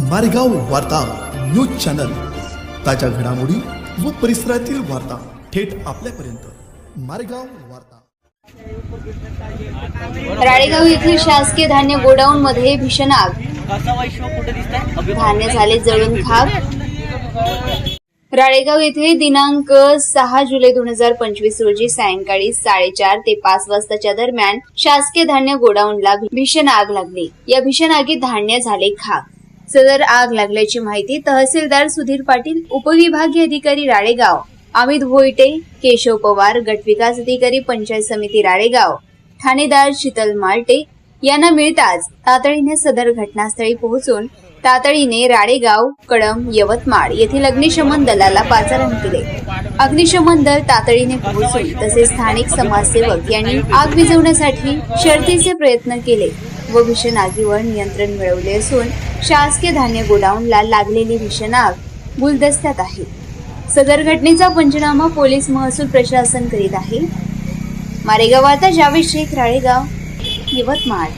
मारेगाव वार्ता news channel. ताज्या घडामोडी व परिसरातील वार्ता थेट आपल्यापर्यंत. मारेगाव वार्ता. राळेगाव येथील शासकीय धान्य गोडाऊन मध्ये भीषण आग. धान्य झाले जळून खाक. राळेगाव येथे दिनांक सहा जुलै दोन हजार पंचवीस रोजी सायंकाळी साडेचार ते पाच वाजताच्या दरम्यान शासकीय धान्य गोडाऊनला भीषण आग लागली. या भीषण आगीत धान्य झाले खाक. सदर आग लागल्याची माहिती तहसीलदार सुधीर पाटील उपविभागीय अधिकारी राळेगाव अमित भोईटे केशव पवार गटविकास अधिकारी पंचायत समिती राळेगाव ठाणेदार शीतल मालटे यांना मिळताच तातडीने सदर घटनास्थळी पोहोचून तातडीने राळेगाव कळम यवतमाळ येथील अग्निशमन दलाला पाचारण केले. अग्निशमन दल तातडीने पोहोचून तसेच स्थानिक समाजसेवक यांनी आग विझवण्यासाठी शर्तीचे प्रयत्न केले व भीषण आगीवर नियंत्रण मिळवले असून शासकीय धान्य गोडाऊनला लागलेली भीषण आग गुलदस्त्यात आहे. सदर घटनेचा पंचनामा पोलीस महसूल प्रशासन करीत आहे. मारेगावाचा जावेद शेख राळेगाव यवतमाळ.